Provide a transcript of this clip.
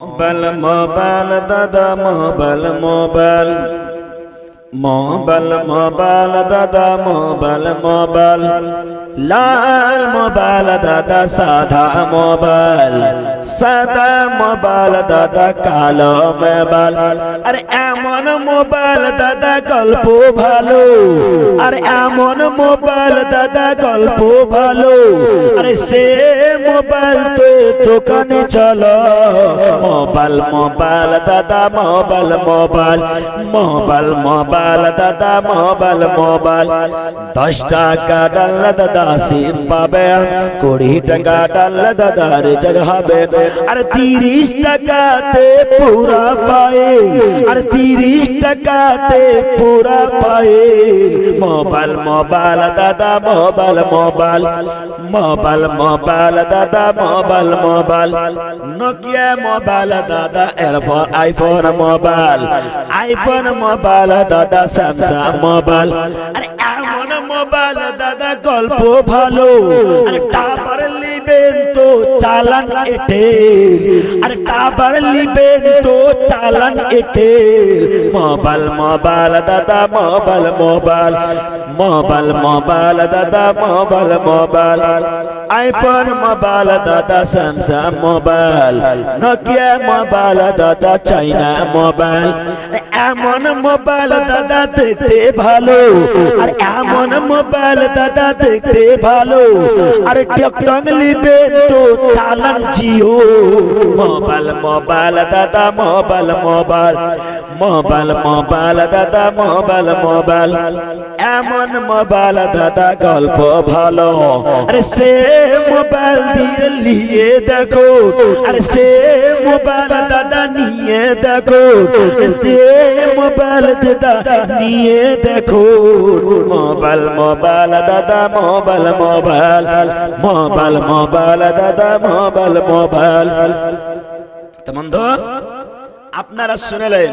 Mobile mobile, দাদা, mobile mobile. Mobile mobile, দাদা, mobile mobile. লাল মোবাইল, দাদা, সাদা মোবাইল। সাদা মোবাইল, দাদা, কালো মোবাইল। আরে এমন মোবাইল, দাদা, গল্প ভালো। আরে এমন মোবাইল, দাদা, গল্প ভালো। আরে সে মোবাইল তো দোকানে চলো। মোবাইল মোবাইল, দাদা, মোবাইল মোবাইল। মোবাইল মোবাইল, দাদা, মোবাইল মোবাইল। দশ টাকা ডাল দাদা সিম পাবে। কুড়ি টাকা ডাল দাদা রিচার্জ হবে। আর তিরিশ টাকাতে পুরা পায়ে। আর তিরিশ টাকাতে পুরা পায়ে। মোবাইল মোবাইল, দাদা, মোবাইল মোবাইল। মোবাইল মোবাইল দাদা মোবাইল মোবাইল। নোকিয়া মোবাইল, দাদা, এরপর আইফোন মোবাইল। আইফোন মোবাইল, দাদা স্যামসাং মোবাইল। আরে এমন মোবাইল দাদা গল্প ভালো। আরে টাবার লিবেন তো চালান এটে আরে টাবার লিবেন তো চালান এটে মোবাইল মোবাইল দাদা, মোবাইল মোবাইল। মোবাইল মোবাইল দাদা, মোবাইল মোবাইল। আইফোন মোবাইল দাদা, স্যামসাং মোবাইল। নোকিয়া মোবাইল দাদা, চাইনা মোবাইল। এমন মোবাইল দাদা দেখতে ভালো। আর এমন মোবাইল দাদা দেখতে ভালো। আর টিকটক লিবে তো চালান জিও। মোবাইল মোবাইল দাদা, মোবাইল মোবাইল। মোবাইল মোবাইল, দাদা, মোবাইল মোবাইল। এমন মোবাইল, দাদা, গল্প ভালো। আরে সে মোবাইল দিয়ে নিয়ে দেখো। আরে সে মোবাইল, দাদা, নিয়ে দেখো। সে মোবাইল, দাদা, নিয়ে দেখো। মোবাইল মোবাইল, দাদা, মোবাইল মোবাইল। মোবাইল মোবাইল, দাদা, মোবাইল মোবাইল। তো বন্ধু আপনারা শুনলেন